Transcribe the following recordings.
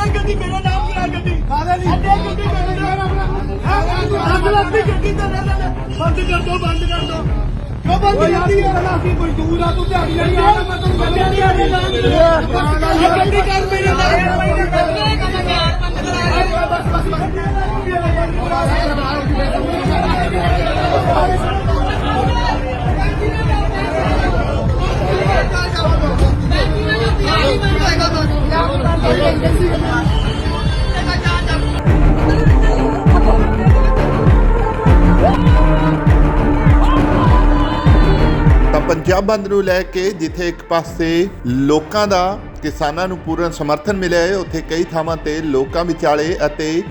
ਦੇ ਗੱਡੀ ਮੇਰਾ ਨਾਮ ਕਰਾ ਗੱਡੀ? ਅੱਡੇ ਗੱਡੀ ਮੇਰਾ ਅੱਗ ਲੱਗੀ ਗੱਡੀ। ਤੇ ਰਹਿ ਲੈ। ਬੰਦ ਕਰ ਦੋ ਬੰਦ ਕਰ ਦੋ। ਕਿਉਂ ਬੰਦ ਕਰਦੀ ਹੈ ਅਸੀਂ ਮਜ਼ਦੂਰ ਆ ਤੂੰ ਦਿਹਾੜੀ ਵਾਲੀ ਆ ਮੈਂ ਤੈਨੂੰ ਦੀ ਆੜੇ ਨਾਲ ਇਹ ਗੱਡੀ ਕਰ ਮੇਰੇ ਨਾਲ। ਪੰਜਾਬ ਬੰਦ ਨੂੰ ਲੈ ਕੇ ਜਿੱਥੇ ਇੱਕ ਪਾਸੇ ਲੋਕਾਂ ਦਾ ਕਿਸਾਨਾਂ ਨੂੰ ਪੂਰਨ ਸਮਰਥਨ ਮਿਲਿਆ ਹੈ, ਉੱਥੇ ਕਈ ਥਾਵਾਂ ਤੇ ਲੋਕਾਂ ਵਿਚਾਲੇ ਅਤੇ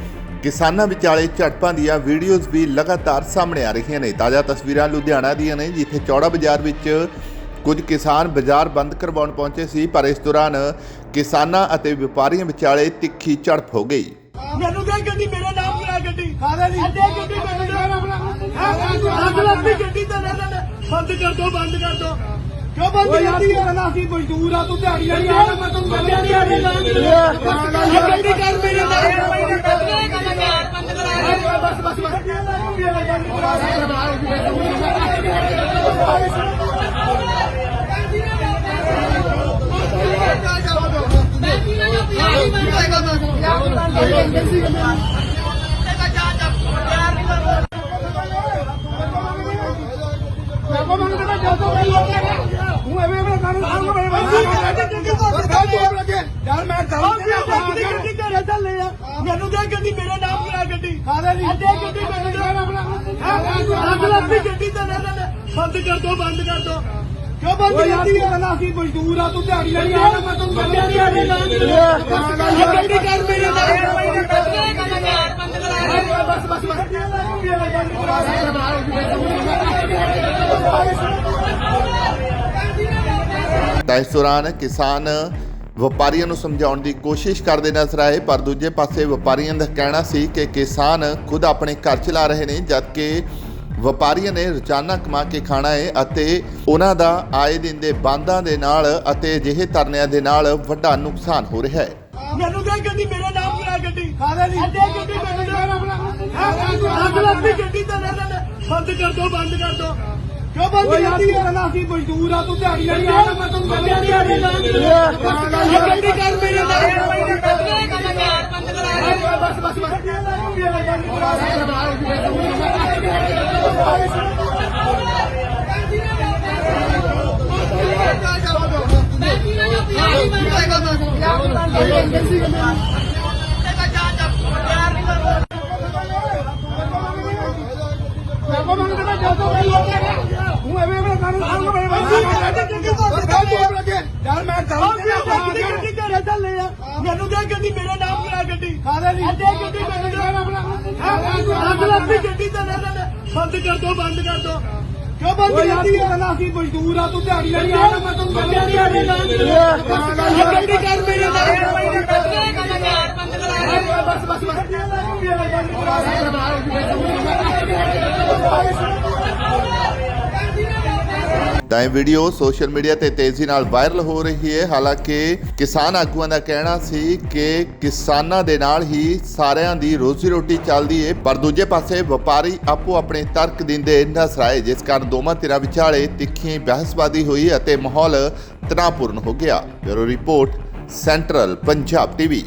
ਕਿਸਾਨਾਂ ਵਿਚਾਲੇ ਝੜਪਾਂ ਦੀਆਂ ਵੀਡੀਓਜ਼ ਵੀ ਲਗਾਤਾਰ ਸਾਹਮਣੇ ਆ ਰਹੀਆਂ ਨੇ। ਤਾਜ਼ਾ ਤਸਵੀਰਾਂ ਲੁਧਿਆਣਾ ਦੀਆਂ ਨੇ, ਜਿੱਥੇ ਚੌੜਾ ਬਾਜ਼ਾਰ ਵਿੱਚ ਕੁਝ ਕਿਸਾਨ ਬਾਜ਼ਾਰ ਬੰਦ ਕਰਵਾਉਣ ਪਹੁੰਚੇ ਸੀ, ਪਰ ਇਸ ਦੌਰਾਨ ਕਿਸਾਨਾਂ ਅਤੇ ਵਪਾਰੀਆਂ ਵਿਚਾਲੇ ਤਿੱਖੀ ਝੜਪ ਹੋ ਗਈ। ਮੈਨੂੰ ਦੇ ਗੱਡੀ ਮੇਰਾ ਨਾਮ ਕਰਾ ਗੱਡੀ। ਕਾਹਦੇ ਲਈ? ਅੱਡੇ ਗੱਡੀ ਮੇਰਾ ਅੱਗ ਲੱਗੀ ਗੱਡੀ ਤੇ ਬੰਦ ਕਰ ਦੋ ਬੰਦ ਕਰ ਦੋ ਕਿਉਂ ਬੰਦ ਕਰਦੀ ਹੈ ਯਾਰ ਅਸੀਂ ਮਜ਼ਦੂਰ ਆ ਤੂੰ ਦਿਹਾੜੀ ਵਾਲੀ ਆ ਮੈਂ ਤੈਨੂੰ ਬੰਦਿਆਂ ਦੀ ਆੜੇ ਨਾਲ ਇਹ ਗੱਡੀ ਕਰ ਮੇਰੇ ਨਾਲ ਬਸ ਬਸ ਬਸ ਮੈਂ ਕੋ ਮੰਗਦਾ ਮੈਂ ਜਦੋਂ ਮੈਂ ਲੋਕ ਹੂੰ ਐਵੇਂ ਐਵੇਂ ਕਾਨੂੰਨ ਸਾਹਮਣੇ ਬੜੇ ਬੜੇ ਯਾਰ ਮੈਂ ਗੱਡੀ ਘਰੇ ਚੱਲੇ ਆ ਮੈਨੂੰ ਦੇ ਗੱਡੀ ਮੇਰਾ ਨਾਮ ਕਰਾ ਗੱਡੀ ਗੱਡੀ ਮੇਰਾ ਅੱਗ ਲੱਗੀ ਗੱਡੀ ਤੇ ਲੈ ਬੰਦ ਕਰ ਦੋ ਬੰਦ ਕਰ ਦੋ ਕਿਉਂ ਬੰਦ ਕਰਦੀ ਹੈ ਅਸੀਂ ਮਜ਼ਦੂਰ ਆ ਤੂੰ ਦਿਹਾੜੀ ਆ ਮੈਂ ਤੈਨੂੰ ਗੱਡੀ ਮੇਰੇ ਨਾਲ ਬਸ ਬਸ ਤਾਂ ਇਸ ਦੌਰਾਨ ਕਿਸਾਨ ਵਪਾਰੀਆਂ ਨੂੰ ਸਮਝਾਉਣ ਦੀ ਕੋਸ਼ਿਸ਼ ਕਰਦੇ ਨਜ਼ਰ ਆਏ, ਪਰ ਦੂਜੇ ਪਾਸੇ ਵਪਾਰੀਆਂ ਦਾ ਕਹਿਣਾ ਸੀ ਕਿ ਕਿਸਾਨ ਖੁਦ ਆਪਣੇ ਘਰ ਚਲਾ ਰਹੇ ਨੇ, ਜਦਕਿ ਵਪਾਰੀਆਂ ਨੇ ਰੋਜ਼ਾਨਾ ਕਮਾ ਕੇ ਖਾਣਾ ਹੈ ਅਤੇ ਉਹਨਾਂ ਦਾ ਆਏ ਦਿਨ ਦੇ ਬੰਦਾਂ ਦੇ ਨਾਲ ਅਤੇ ਅਜਿਹੇ ਧਰਨਿਆਂ ਦੇ ਨਾਲ ਵੱਡਾ ਨੁਕਸਾਨ ਹੋ ਰਿਹਾ ਹੈ। ਮੈਨੂੰ ਦੇ ਗੱਡੀ, ਮੇਰਾ ਨਾਮ ਕਰਾ ਗੱਡੀ। ਕਾਹਦੇ ਲਈ? ਅੱਡੇ ਗੱਡੀ ਮੇਰਾ ਅੱਗ ਲੱਗੀ ਗੱਡੀ ਤੇ ਰਹਿ ਬੰਦ ਕਰ ਦੋ, ਬੰਦ ਕਰ ਦੋ। ਕਿਉਂ ਬੰਦ ਕਰਦੀ ਹੈ ਯਾਰ ਅਸੀਂ ਮਜ਼ਦੂਰ ਆ ਤੂੰ ਦਿਹਾੜੀ ਵਾਲੀ ਆ ਮੈਂ ਤੈਨੂੰ ਬੰਦਿਆਂ ਦੀ ਆੜੇ ਨਾਲ ਇਹ ਗੱਡੀ ਕਰ ਮੇਰੇ ਨਾਲ ਬਸ ਬਸ ਮੈਂ ਕੋ ਮੰਗਦਾ ਮੈਂ ਜਦੋਂ ਮੈਂ ਲੋਕ ਹੂੰ ਐਵੇਂ ਐਵੇਂ ਕਾਨੂੰਨ ਸਾਹਮਣੇ ਬੜੇ ਬੜੇ ਯਾਰ ਮੈਂ ਗੱਡੀ ਗੱਡੀ ਘਰੇ ਚੱਲੇ ਆ ਮੈਨੂੰ ਦੇ ਗੱਡੀ ਮੇਰਾ ਨਾਮ ਕਰਾ ਗੱਡੀ ਕਾਹਦੇ ਲਈ? ਅੱਡੇ ਗੱਡੀ ਤੇ ਲੈ ਬੰਦ ਕਰ ਦੋ ਬੰਦ ਕਰ ਦੋ। ਕਿਉਂ ਬੰਦ ਕਰਦੀ ਹੈ ਯਾਰ ਅਸੀਂ ਮਜ਼ਦੂਰ ਆ ਤੂੰ ਦਿਹਾੜੀ ਵਾਲੀ ਆ ਮੈਂ ਤੈਨੂੰ ਬੰਦਿਆਂ ਦੀ ਨਾਲ ਇਹ ਗੱਡੀ ਕਰ ਮੇਰੇ ਨਾਲ। ਬਸ ਬਸ। ਤਾਂ ਇਹ ਵੀਡੀਓ ਸੋਸ਼ਲ ਮੀਡੀਆ ਤੇ ਤੇਜ਼ੀ ਨਾਲ ਵਾਇਰਲ ਹੋ ਰਹੀ ਹੈ। ਹਾਲਾਂਕਿ ਕਿਸਾਨ ਆਗੂਆਂ ਦਾ ਕਹਿਣਾ ਸੀ ਕਿ ਕਿਸਾਨਾਂ ਦੇ ਨਾਲ ਹੀ ਸਾਰਿਆਂ ਦੀ ਰੋਜ਼ੀ ਰੋਟੀ ਚੱਲਦੀ ਹੈ ਪਰ ਦੂਜੇ ਪਾਸੇ ਵਪਾਰੀ ਆਪੋ ਆਪਣੇ ਤਰਕ ਦਿੰਦੇ ਨਜ਼ਰ ਆਏ, ਜਿਸ ਕਾਰਨ ਦੋਵਾਂ ਧਿਰਾਂ ਵਿਚਾਲੇ ਤਿੱਖੀ ਬਹਿਸਬਾਜ਼ੀ ਹੋਈ ਅਤੇ ਮਾਹੌਲ ਤਣਾਅਪੂਰਨ ਹੋ ਗਿਆ। Bureau report, central Punjab TV.